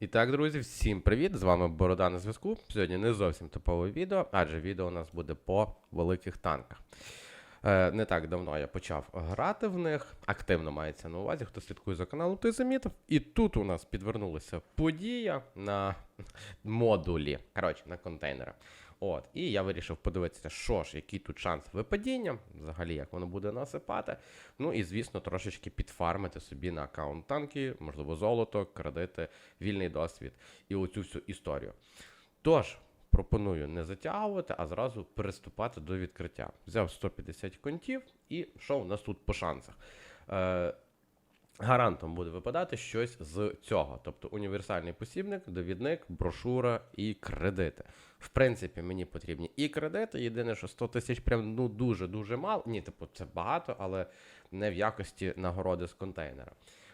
І так, друзі, всім привіт! З вами Борода на зв'язку. Сьогодні не зовсім типове відео, адже відео у нас буде по великих танках. Е, не так давно я почав грати в них, активно мається на увазі, хто слідкує за каналом, той замітив. І тут у нас підвернулася подія на модулі, коротше, на контейнерах. От, і я вирішив подивитися, що ж, який тут шанс випадіння, взагалі, як воно буде насипати. Ну і, звісно, трошечки підфармити собі на аккаунт танки, можливо, золото, кредити, вільний досвід і оцю всю історію. Тож, пропоную не затягувати, а зразу переступати до відкриття. Взяв 150 контів, і що у нас тут по шансах? Е, Гарантом буде випадати щось з цього, тобто універсальний посібник, довідник, брошура і кредити. В принципі, мені потрібні і кредити. Єдине, що 100 тисяч прям ну дуже-дуже мало. Ні, типу, це багато, але не в якості нагороди з контейнера.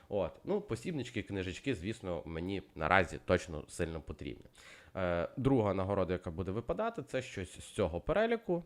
От, ну, посібнички, книжечки, звісно, мені наразі точно сильно потрібні. Е, друга нагорода, яка буде випадати, це щось з цього переліку.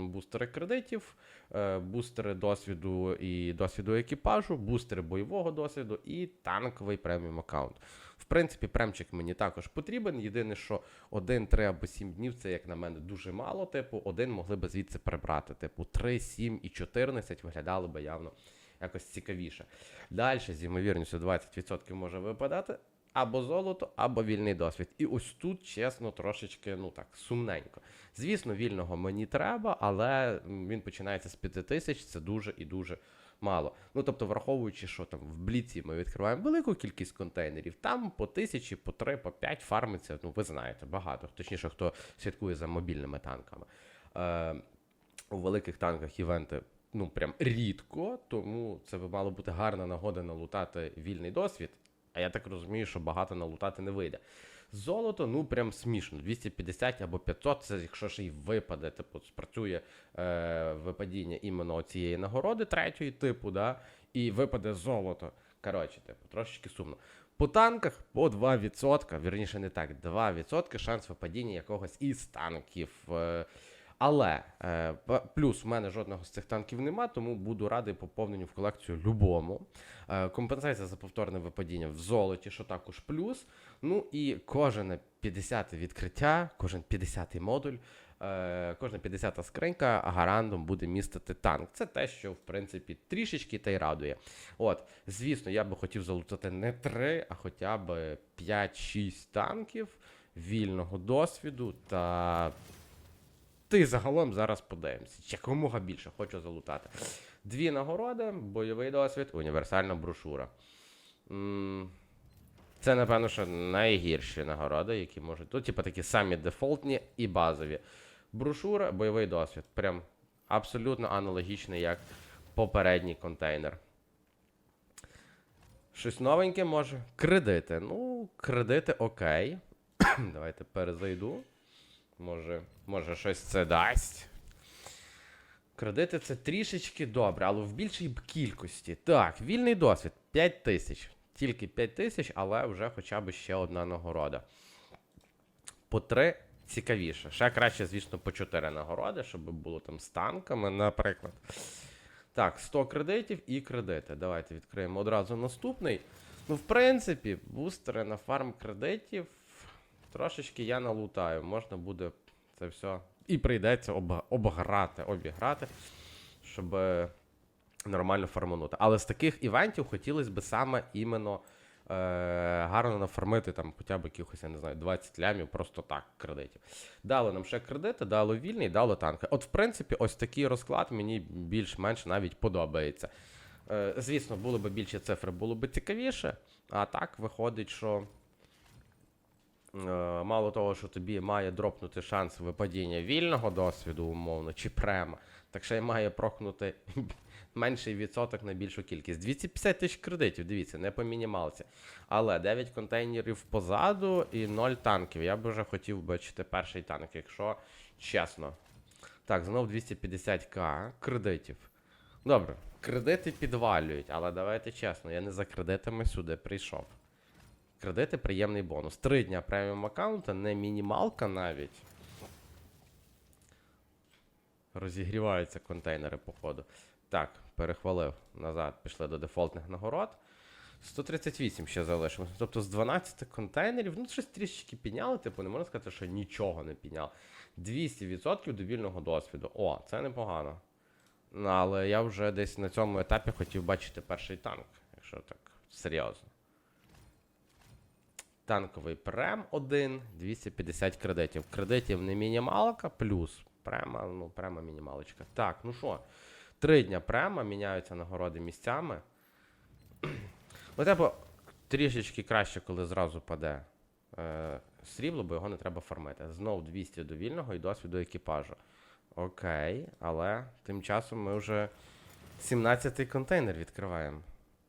Бустери кредитів, е, бустери досвіду і досвіду екіпажу, бустери бойового досвіду і танковий преміум аккаунт. В принципі, премчик мені також потрібен. Єдине, що один, три або сім днів це, як на мене, дуже мало. Типу, один могли би звідси прибрати. Типу, 3, 7 і 14 виглядало би явно якось цікавіше. Далі, з ймовірністю 20% може випадати або золото, або вільний досвід. І ось тут, чесно, трошечки, ну так, сумненько. Звісно, вільного мені треба, але він починається з 5 тисяч, це дуже і дуже мало. Ну тобто, враховуючи, що там в бліці ми відкриваємо велику кількість контейнерів, там по тисячі, по три, по п'ять фармиться, ну ви знаєте, багато. Точніше, хто слідкує за мобільними танками. Е, у великих танках івенти. Ну, прям рідко, тому це би мало бути гарна нагода налутати вільний досвід. А я так розумію, що багато налутати не вийде. Золото, ну прям смішно. 250 або 500, це якщо ще й випаде, типу, спрацює е, випадіння іменно цієї нагороди третьої типу, да, і випаде золото. Коротше, типу, трошечки сумно. По танках по 2%, вірніше не так, 2% шанс випадіння якогось із танків. Е, але е, плюс в мене жодного з цих танків нема, тому буду радий поповненню в колекцію любому. Е, компенсація за повторне випадіння в золоті, що також плюс. Ну і кожне 50 відкриття, кожен 50 модуль, е, кожна 50 скринька гарантом буде містити танк. Це те, що в принципі трішечки та й радує. От, звісно, я би хотів залутати не 3, а хоча б 5-6 танків вільного досвіду та ти загалом зараз подивимося. Якомога більше хочу залутати. Дві нагороди, бойовий досвід, універсальна брошура. Це, напевно, що найгірші нагороди, які можуть. Тут, типу, такі самі дефолтні і базові. Брошура, бойовий досвід. Прям абсолютно аналогічний, як попередній контейнер. Щось новеньке може. Кредити. Ну, кредити окей. Давайте перезайду. Може, може щось це дасть. Кредити це трішечки добре, але в більшій кількості. Так, вільний досвід 5 тисяч. Тільки 5 тисяч, але вже хоча б ще одна нагорода. По 3 цікавіше. Ще краще, звісно, по 4 нагороди, щоб було там з танками, наприклад. Так, 100 кредитів і кредити. Давайте відкриємо одразу наступний. Ну, в принципі, бустери на фарм кредитів трошечки я налутаю. Можна буде це все. І прийдеться об, обграти, обіграти, щоб е, нормально фарманути. Але з таких івентів хотілося б саме іменно е, гарно нафармити там хоча б якихось, я не знаю, 20 лямів просто так кредитів. Дали нам ще кредити, дало вільний, дало танки. От, в принципі, ось такий розклад мені більш-менш навіть подобається. Е, звісно, було б більше цифр, було б цікавіше. А так виходить, що. Е, Мало того, що тобі має дропнути шанс випадіння вільного досвіду, умовно, чи према, так ще й має прокнути менший відсоток на більшу кількість. 250 тисяч кредитів, дивіться, не по мінімалці. Але 9 контейнерів позаду і 0 танків. Я б вже хотів бачити перший танк, якщо чесно. Так, знов 250к кредитів. Добре, кредити підвалюють, але давайте чесно, я не за кредитами сюди прийшов. Кредити приємний бонус. Три дня преміум аккаунта, не мінімалка навіть. Розігріваються контейнери, походу. Так, перехвалив назад, пішли до дефолтних нагород. 138 ще залишилось. Тобто з 12 контейнерів, ну щось трішечки підняли, типу, не можна сказати, що нічого не підняли. 200% довільного досвіду. О, це непогано. Але я вже десь на цьому етапі хотів бачити перший танк, якщо так серйозно. Танковий прем 1, 250 кредитів. Кредитів не мінімалка, плюс према, ну, према мінімалочка. Так, ну що, три дня према, міняються нагороди місцями. Ну, типу, трішечки краще, коли зразу паде е, срібло, бо його не треба фармити. Знов 200 до вільного і досвіду екіпажу. Окей, але тим часом ми вже 17-й контейнер відкриваємо.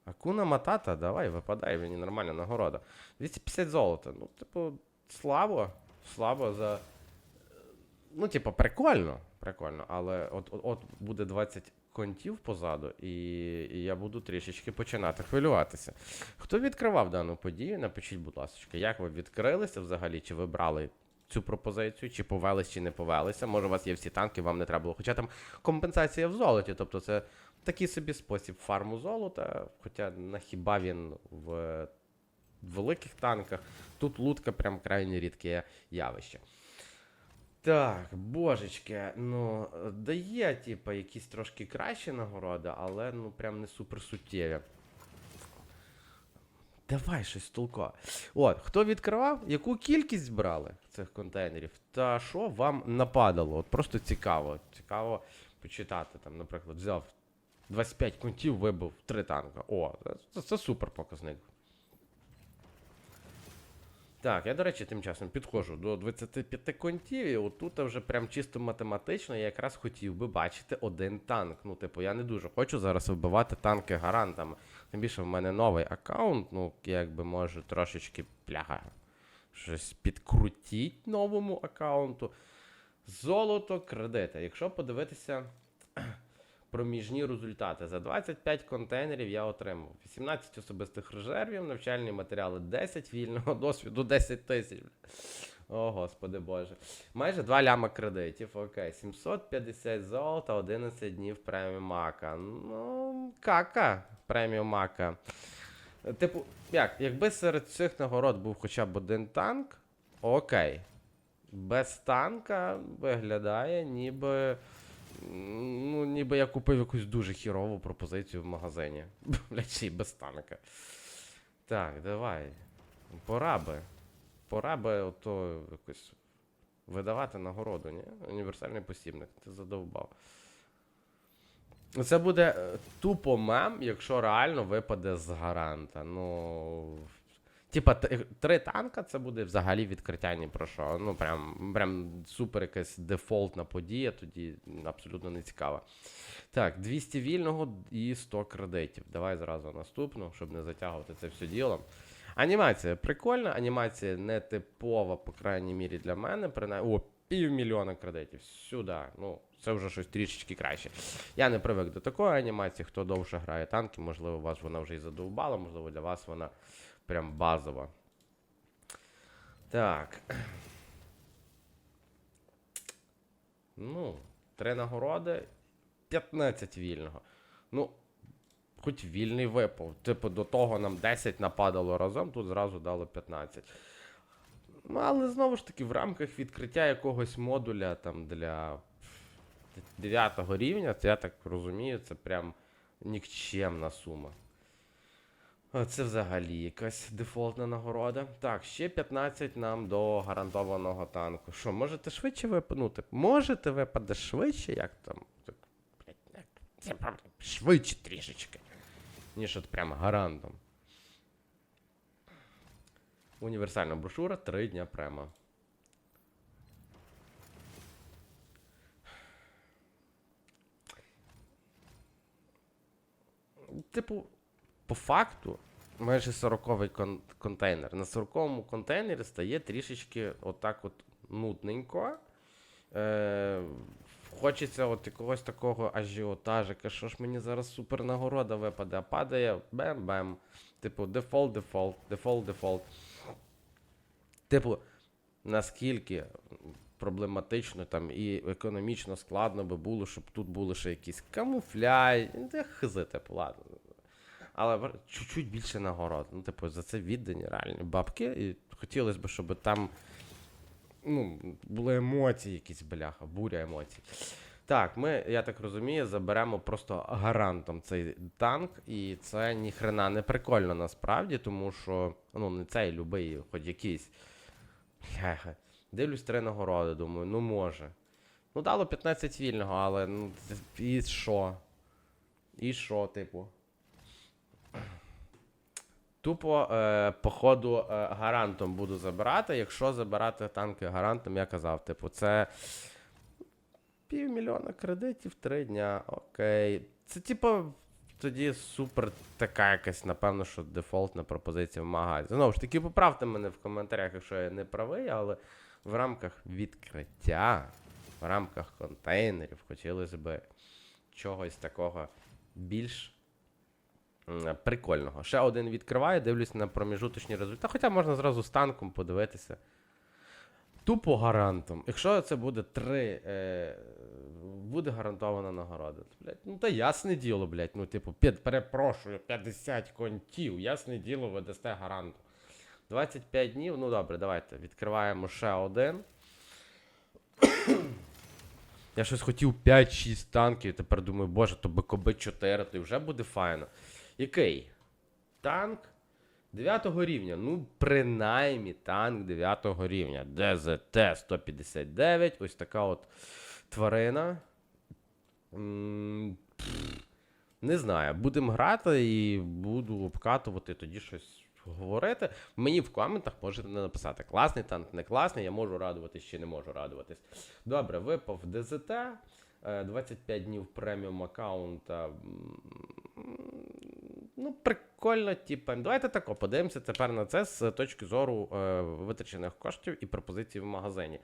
Акуна Матата, давай, випадай, мені нормальна нагорода. 250 золота. Ну, типу, слабо. Слабо за. Ну, типу, прикольно. Прикольно. Але от, от, от буде 20 контів позаду, і, і я буду трішечки починати хвилюватися. Хто відкривав дану подію, напишіть, будь ласка, як ви відкрилися взагалі, чи ви брали цю пропозицію, чи повелись, чи не повелися. Може, у вас є всі танки, вам не треба було. Хоча там компенсація в золоті, тобто це такий собі спосіб фарму золота, хоча на хіба він в великих танках. Тут лутка прям крайне рідке явище. Так, божечки, ну, дає, типа, якісь трошки кращі нагороди, але ну прям не супер суттєві. Давай щось толко. От, хто відкривав, яку кількість брали цих контейнерів, та що вам нападало? От просто цікаво. Цікаво почитати. Там, наприклад, взяв 25 кунтів, вибив 3 танка. О, це, це супер показник. Так, я, до речі, тим часом підходжу до 25 контів, і отут вже прям чисто математично я якраз хотів би бачити один танк. Ну, типу, я не дуже хочу зараз вибивати танки гарантами. Тим більше в мене новий аккаунт, ну, якби може трошечки пляга. Щось підкрутіть новому аккаунту. Золото, кредити. Якщо подивитися проміжні результати, за 25 контейнерів я отримав 18 особистих резервів, навчальні матеріали 10 вільного досвіду 10 тисяч. О, господи боже. Майже 2 ляма кредитів. Окей, 750 золота, 11 днів преміум мака. Ну, кака преміум мака. Типу, як, якби серед цих нагород був хоча б один танк, окей. Без танка виглядає, ніби. Ну, ніби я купив якусь дуже хірову пропозицію в магазині. Блять, ще й без танка. Так, давай. Пора би. Пора би ото якось видавати нагороду, ні? Універсальний посібник. Ти задовбав. Це буде е, тупо мем, якщо реально випаде з гаранта. Ну. Типа, три танка це буде взагалі відкриття ні про що. Ну, прям, прям супер якась дефолтна подія, тоді абсолютно не цікава. Так, 200 вільного і 100 кредитів. Давай зразу наступну, щоб не затягувати це все діло. Анімація прикольна, анімація не типова, по крайній мірі, для мене. Принаймні, о, півмільйона кредитів. Сюди. Ну, це вже щось трішечки краще. Я не привик до такої анімації. Хто довше грає танки, можливо, вас вона вже і задовбала, можливо, для вас вона прям базова. Так. Ну, три нагороди, 15 вільного. Ну, хоч вільний випав. Типу, до того нам 10 нападало разом, тут зразу дало 15. Ну, але знову ж таки, в рамках відкриття якогось модуля там для 9 рівня, це я так розумію, це прям нікчемна сума. А Це взагалі якась дефолтна нагорода. Так, ще 15 нам до гарантованого танку. Що, можете швидше випадати? Можете випаде швидше, як там? Це швидше трішечки. Ніж от прямо гарантом. Універсальна брошура 3 дня према. Типу, по факту, майже 40-й кон- контейнер. На 40-му контейнері стає трішечки отак от нудненько. Е, хочеться от якогось такого ажіотажика, що ж мені зараз супер нагорода випаде, а падає бем-бем. Типу, дефолт, дефолт, дефолт, дефолт. Типу, наскільки проблематично там і економічно складно би було, щоб тут були ще якісь камуфляй, де хз, типу, ладно. Але чуть-чуть більше нагород. Ну, типу, за це віддані реальні бабки. І хотілося б, щоб там ну, були емоції якісь, бляха, буря емоцій. Так, ми, я так розумію, заберемо просто гарантом цей танк, і це ніхрена не прикольно насправді, тому що ну, не цей любий, хоч якийсь. Бляха. Дивлюсь три нагороди, думаю, ну може. Ну, дало 15 вільного, але ну, і що? І що, типу? Тупо, е, по ходу, е, гарантом буду забирати. Якщо забирати танки гарантом, я казав, типу, це півмільйона кредитів три дня. Окей. Це, типу, тоді супер така якась, напевно, що дефолтна пропозиція в магазі. Знову ж таки, поправте мене в коментарях, якщо я не правий, але в рамках відкриття, в рамках контейнерів хотілося б чогось такого більш прикольного. Ще один відкриваю, дивлюсь на проміжуточні результати. Хоча можна зразу з танком подивитися. Тупо гарантом. Якщо це буде три, е, буде гарантована нагорода. Блядь, ну та ясне діло, блядь. Ну, типу, під, перепрошую, 50 контів, ясне діло, ви дасте гаранту. 25 днів, ну добре, давайте. Відкриваємо ще один. Я щось хотів 5-6 танків, тепер думаю, боже, то БКБ-4, то й вже буде файно. Який? Танк 9 рівня. Ну, принаймні танк 9 рівня. ДЗТ-159. Ось така от тварина. Не знаю, будемо грати і буду обкатувати, тоді щось говорити. Мені в коментах можете написати, класний танк, не класний, я можу радуватись чи не можу радуватись. Добре, випав ДЗТ. е, 25 днів преміум аккаунта. Ну, прикольно, типа. Давайте тако подивимося тепер на це з точки зору е, витрачених коштів і пропозицій в магазині.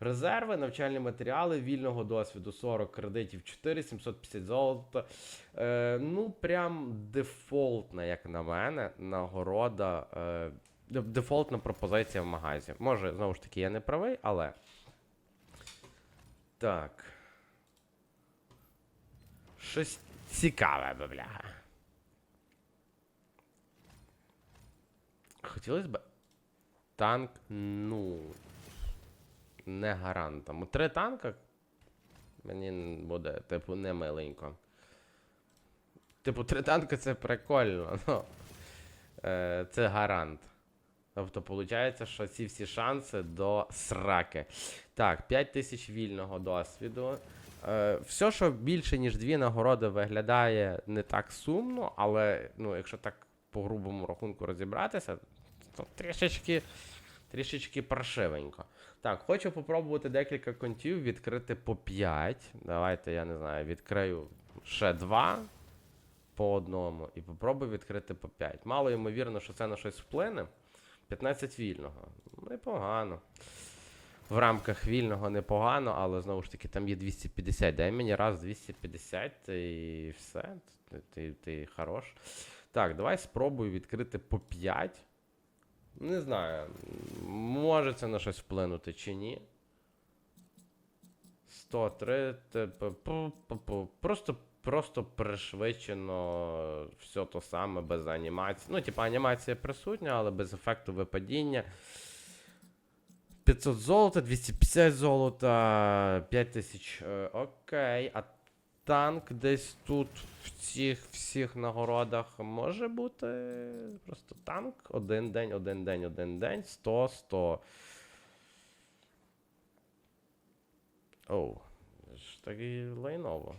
Резерви, навчальні матеріали, вільного досвіду 40 кредитів 4, 750 золота. Е, ну, прям дефолтна, як на мене, нагорода. Е, дефолтна пропозиція в магазі. Може, знову ж таки, я не правий, але. Так. Щось цікаве, бля, бляха. Хотілося б. Танк, ну. Не гарантом. Три танка. Мені буде, типу, не миленько. Типу, три танка це прикольно, ну. Е, це гарант. Тобто, виходить, що ці всі шанси до сраки. Так, 5 тисяч вільного досвіду. Е, все, що більше, ніж дві нагороди, виглядає не так сумно, але ну, якщо так по грубому рахунку розібратися, то трішечки, трішечки паршивенько. Так, хочу попробувати декілька контів, відкрити по 5. Давайте, я не знаю, відкрию ще 2 по одному і попробую відкрити по 5. Мало ймовірно, що це на щось вплине. 15 вільного. Непогано. В рамках вільного непогано, але знову ж таки там є 250. Дай мені раз 250 і все. Ти, ти, ти хорош. Так, давай спробую відкрити по 5. Не знаю, може це на щось вплинути чи ні. 103. типу, пу- пу- пу. Просто, просто пришвидшено все то саме без анімації. Ну, типа анімація присутня, але без ефекту випадіння. 500 золота, 250 золота, 5000. Е, окей. А танк десь тут в цих всіх нагородах може бути просто танк. Один день, один день, один день. 100, 100. Оу. Так і лайново.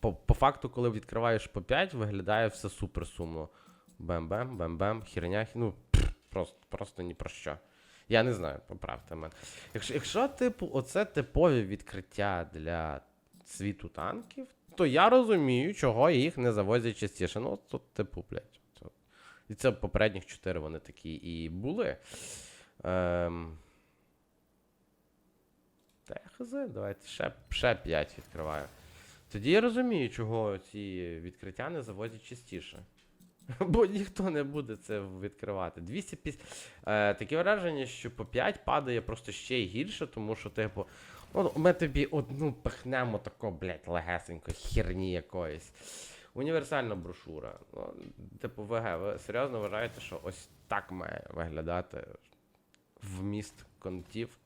По, по факту, коли відкриваєш по 5, виглядає все супер сумно. Бем-бем, бем-бем, херня, ну, просто, просто ні про що. Я не знаю, поправте мене. Якщо, якщо, типу, оце типові відкриття для світу танків, то я розумію, чого їх не завозять частіше. Ну, тут, типу, блядь. то- І це попередніх 4 вони такі і були. Ем... Та хз, давайте ще, ще 5 відкриваю. Тоді я розумію, чого ці відкриття не завозять частіше. Бо ніхто не буде це відкривати. 250... Е, таке враження, що по 5 падає просто ще й гірше, тому що, типу, ну, ми тобі одну пихнемо тако, блядь, легесенько, херні якоїсь. Універсальна брошура. Ну, типу, ВГ, ви серйозно вважаєте, що ось так має виглядати вміст контів?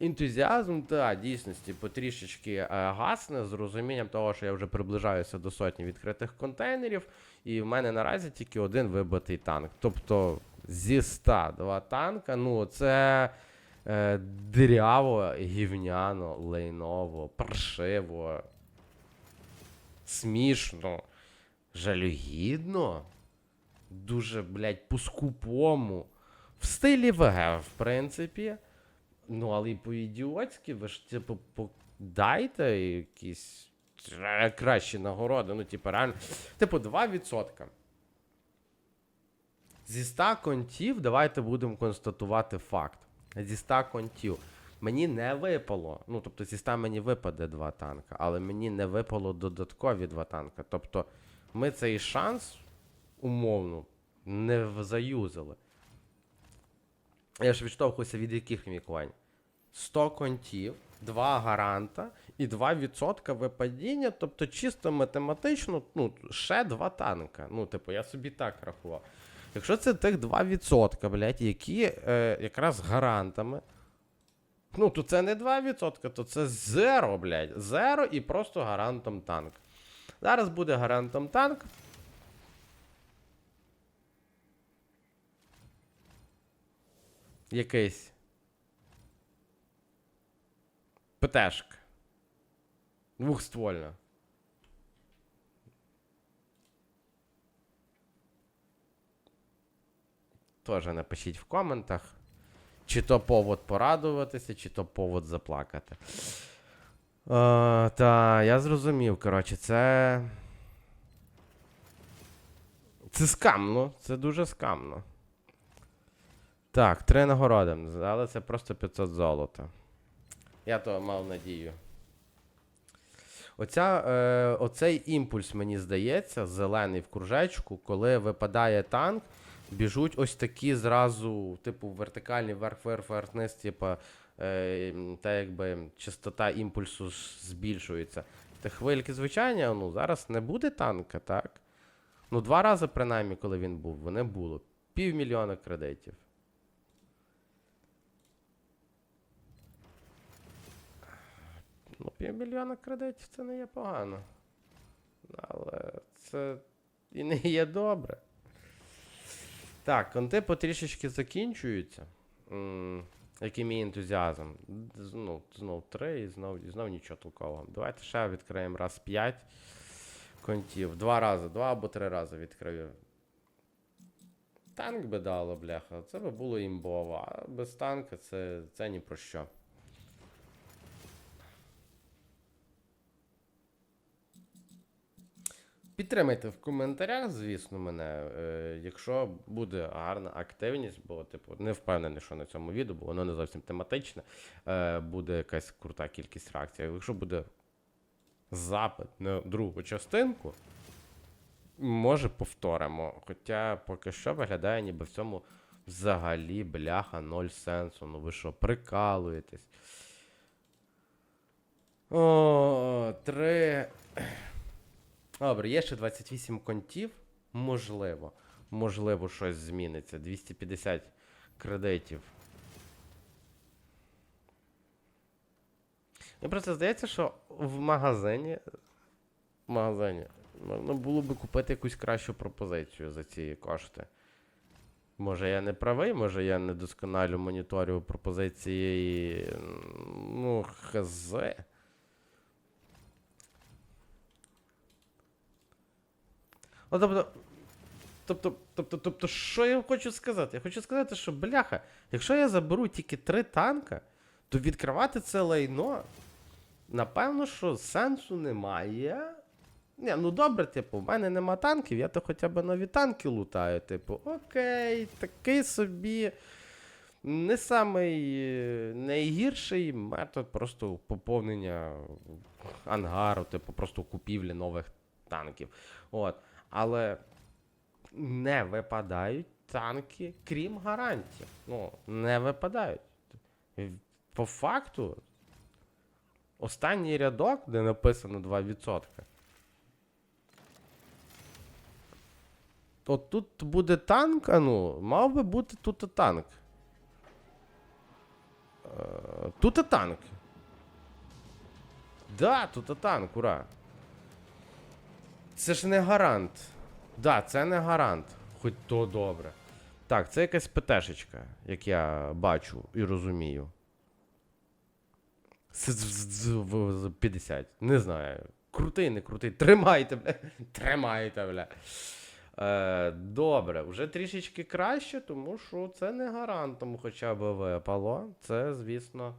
Ентузіазм, та дійсності потрішечки е, гасне з розумінням того, що я вже приближаюся до сотні відкритих контейнерів, і в мене наразі тільки один вибитий танк. Тобто зі 100 два танка, ну це е, диряво, гівняно, лейново, паршиво, смішно, жалюгідно, дуже, блядь, по-скупому. В стилі ВГ, в принципі. Ну, але і по-ідіотськи, ви ж, типу, дайте якісь е, кращі нагороди. Ну, типу, реально. Типу, 2%. Зі 100 контів давайте будемо констатувати факт. Зі 100 контів. Мені не випало. Ну, тобто, зі 100 мені випаде 2 танка, але мені не випало додаткові 2 танка. Тобто, ми цей шанс умовно не заюзали. Я ж відштовхуюся від яких мікувань? 100 контів, 2 гаранта і 2% випадіння, тобто чисто математично, ну, ще 2 танка. Ну, типу, я собі так рахував. Якщо це тих 2%, блядь, які е, якраз гарантами. Ну, то це не 2%, то це 0, блядь. 0 і просто гарантом танк. Зараз буде гарантом танк. Якийсь. ПТшка. Двухствольна. Тоже напишіть в коментах. Чи то повод порадуватися, чи то повод заплакати. Е, та, я зрозумів, коротше, це. Це скамно. Це дуже скамно. Так, три нагороди. Але це просто 500 золота. Я то мав надію. Оця, е, оцей імпульс, мені здається, зелений в кружечку, коли випадає танк, біжуть ось такі зразу, типу, вертикальні вверх, вверх, вверх, вниз, типу, е, та якби частота імпульсу збільшується. Та хвильки звичайні, ну зараз не буде танка, так? Ну, два рази, принаймні, коли він був, вони було. Півмільйона кредитів. Ну, півмільйона кредитів це не є погано. Але це і не є добре. Так, конти потрішечки закінчуються. Який мій ентузіазм. Ну, знов три і знов, і знов нічого толкового. Давайте ще відкриємо раз п'ять контів. Два рази, два або три рази відкрию. Танк би дало, бляха. Це би було імбово, а без танка це, це ні про що. Підтримайте в коментарях, звісно, мене, е, якщо буде гарна активність, бо, типу, не впевнений, що на цьому відео, бо воно не зовсім тематичне, е, буде якась крута кількість реакцій. Якщо буде запит на другу частинку, може повторимо. Хоча поки що виглядає, ніби в цьому взагалі бляха ноль сенсу. Ну ви що, прикалуєтесь? О, три. Добре, є ще 28 контів. Можливо. Можливо, щось зміниться. 250 кредитів. Мені просто здається, що в магазині. В магазині. Можна було би купити якусь кращу пропозицію за ці кошти. Може, я не правий, може я недосконально моніторю пропозиції. Ну, хз. Ну, тобто, тобто, тобто, тобто, що я хочу сказати? Я хочу сказати, що бляха, якщо я заберу тільки три танка, то відкривати це лайно, напевно, що сенсу немає. Ні, ну добре, типу, в мене нема танків, я то хоча б нові танки лутаю. Типу, окей, такий собі. Не самий найгірший метод просто поповнення ангару, типу, просто купівлі нових танків. От. Але не випадають танки, крім гарантій. Ну, не випадають. По факту, останній рядок, де написано 2%. От тут буде танк, а ну, мав би бути тут -то танк. Е, тут -то танк. Да, тут -то танк, ура! Це ж не гарант. Да, це не гарант. Хоч то добре. Так, це якась ПТшечка, як я бачу і розумію. С- з- з- в- з- 50. Не знаю. Крутий, не крутий. Тримайте, бля. Тримайте, бля. Е, добре, вже трішечки краще, тому що це не гарантом хоча б випало. Це, звісно,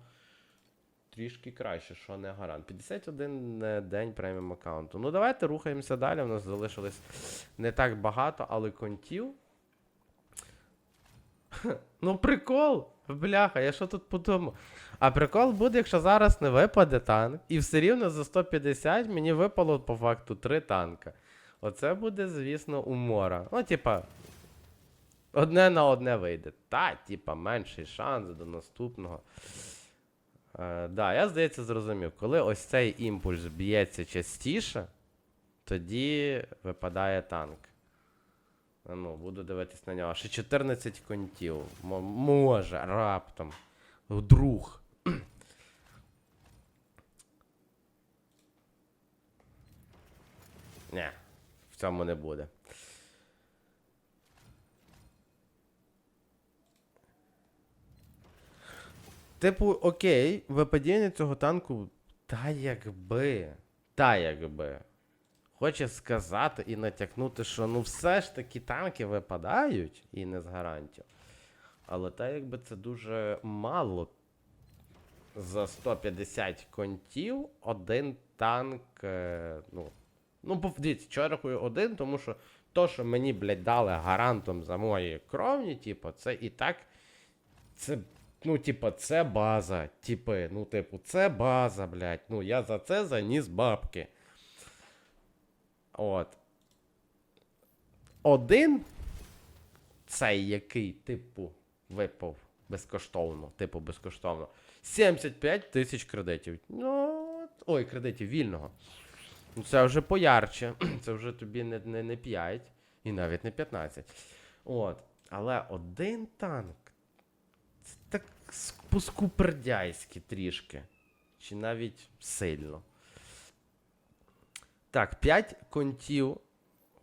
трішки краще, що не гарант. 51 е, день преміум аккаунту. Ну, давайте рухаємося далі. У нас залишилось не так багато, але контів. Ну, прикол! Бляха, я що тут подумав? А прикол буде, якщо зараз не випаде танк, і все рівно за 150 мені випало по факту 3 танка. Оце буде, звісно, умора. Ну, типа, одне на одне вийде. Та, типа, менший шанс до наступного. Е, да, я здається, зрозумів. Коли ось цей імпульс б'ється частіше, тоді випадає танк. Ну, буду дивитись на нього. Ще 14 контів. М- може, раптом. Вдруг. Ні, в цьому не буде. Типу, окей, випадіння цього танку. Та якби. Та якби. Хоче сказати і натякнути, що ну все ж таки танки випадають і не з гарантів. Але та якби це дуже мало. За 150 контів один танк. Е, ну, ну, дивіться, що один, тому що то, що мені, блядь, дали гарантом за мої кровні, типу, це і так. Це, ну, типу, це база. Типи, ну, типу, це база, блядь. Ну, я за це заніс бабки. От. Один цей який, типу, випав безкоштовно. Типу, безкоштовно. 75 тисяч кредитів. Ну, ой, кредитів вільного. Ну, це вже поярче. Це вже тобі не, не, не 5 і навіть не 15. От. Але один танк. Це так по-скупердяйськи трішки. Чи навіть сильно. Так, 5 контів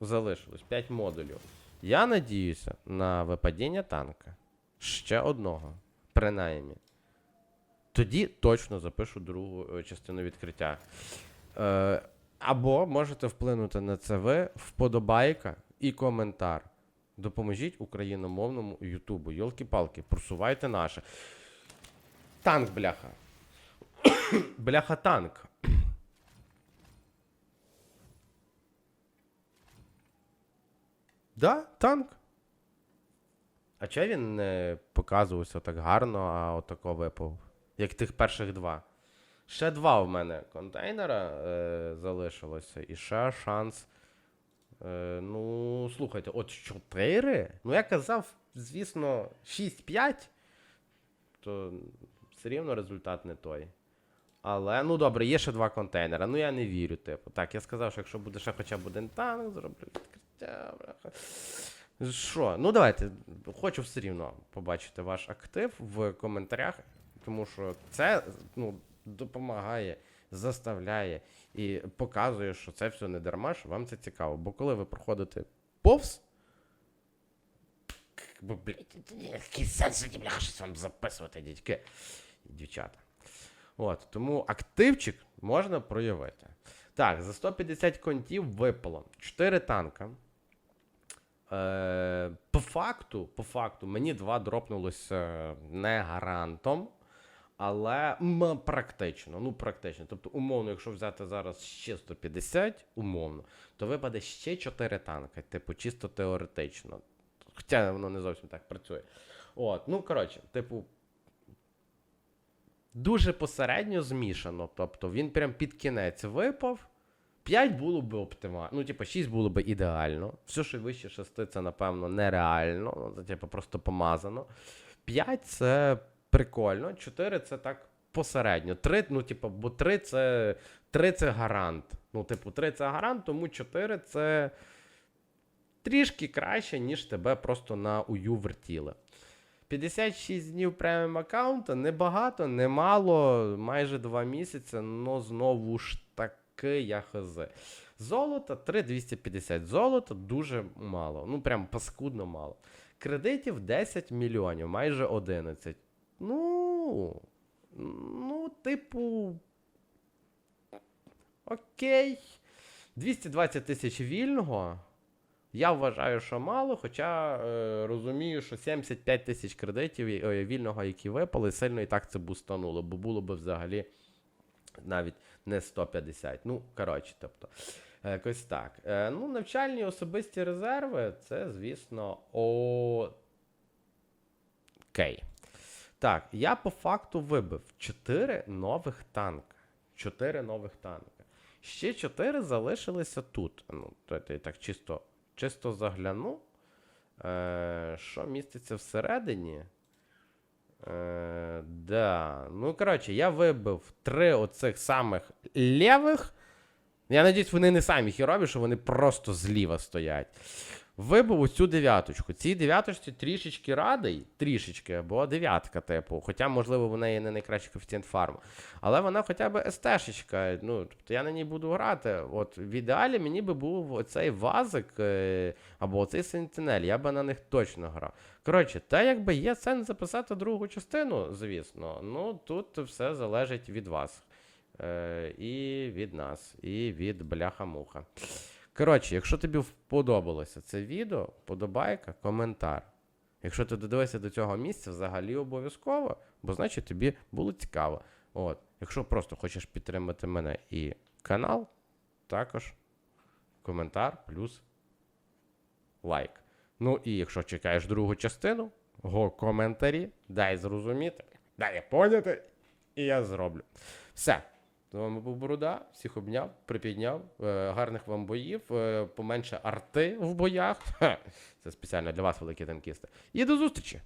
залишилось, 5 модулів. Я надіюся на випадіння танка. Ще одного. Принаймні. Тоді точно запишу другу е, частину відкриття. Е, або можете вплинути на це ви, вподобайка і коментар. Допоможіть україномовному Ютубу. Йолки-палки, просувайте наше. Танк, бляха. бляха танк. Да, танк. А чого він не показувався так гарно, а отако випав? Як тих перших два. Ще два в мене контейнера е, залишилося, і ще шанс. Е, ну, слухайте, от 4? Ну, я казав, звісно, 6-5, то все рівно результат не той. Але, ну добре, є ще два контейнера. Ну я не вірю, типу. Так, я сказав, що якщо буде ще хоча б один танк, зроблю відкриття. бляха. Що? Ну давайте. Хочу все рівно побачити ваш актив в коментарях, тому що це ну, допомагає, заставляє і показує, що це все не дарма, що вам це цікаво. Бо коли ви проходите повз. Який сенс бляха, щось вам записувати, дядьки і дівчата. От, тому активчик можна проявити. Так, за 150 контів випало 4 танка. Е, по факту, по факту, мені два дропнулося не гарантом, але м, практично. Ну, практично. Тобто, умовно, якщо взяти зараз ще 150, умовно, то випаде ще 4 танки, типу, чисто теоретично. Хоча воно не зовсім так працює. От, ну коротше, типу, дуже посередньо змішано. Тобто він прям під кінець випав. 5 було б оптимально. Ну, типу, 6 було б ідеально. Все, що вище 6, це, напевно, нереально. Ну, це, типу, просто помазано. 5 це прикольно. 4 це так посередньо. 3, ну, типу, бо 3 це 3 це гарант. Ну, типу, 3 це гарант, тому 4 це. трішки краще, ніж тебе просто на ую вертіли. 56 днів преміум аккаунта небагато, немало, майже 2 місяці, но знову ж таки я хз. Золото 3250. Золото дуже мало. Ну прям паскудно мало. Кредитів 10 мільйонів, майже 11. Ну. Ну, типу. Окей. 220 тисяч вільного. Я вважаю, що мало, хоча е, розумію, що 75 тисяч кредитів е, вільного, які випали, сильно і так це бустануло, бо було би взагалі навіть не 150. Ну, коротше, тобто, е, якось так. Е, ну, навчальні особисті резерви, це, звісно, окей. Так, я по факту вибив 4 нових танка. 4 нових танка. Ще 4 залишилися тут. Ну, то я так чисто, чисто загляну. Е, що міститься всередині? Е, да. Ну, коротше, я вибив три оцих самих лівих. Я надіюсь, вони не самі хірові, що вони просто зліва стоять. Вибив оцю дев'яточку. Цій дев'яточці трішечки радий, трішечки, або дев'ятка, типу. Хоча, можливо, в неї не найкращий коефіцієнт фарму. Але вона хоча б СТ-шечка. Ну, тобто я на ній буду грати. От в ідеалі мені би був оцей вазик е, або оцей сентинель. Я би на них точно грав. Коротше, та якби є сенс записати другу частину, звісно. Ну тут все залежить від вас. Е, і від нас, і від бляха-муха. Коротше, якщо тобі вподобалося це відео, подобайка, коментар. Якщо ти додивився до цього місця, взагалі обов'язково, бо значить тобі було цікаво. От. Якщо просто хочеш підтримати мене і канал, також коментар плюс лайк. Ну і якщо чекаєш другу частину, го коментарі, дай зрозуміти, дай поняти, і я зроблю. Все. З вами був Борода, всіх обняв, припідняв. Е, гарних вам боїв, е, поменше арти в боях. Це спеціально для вас, великі танкісти. І до зустрічі!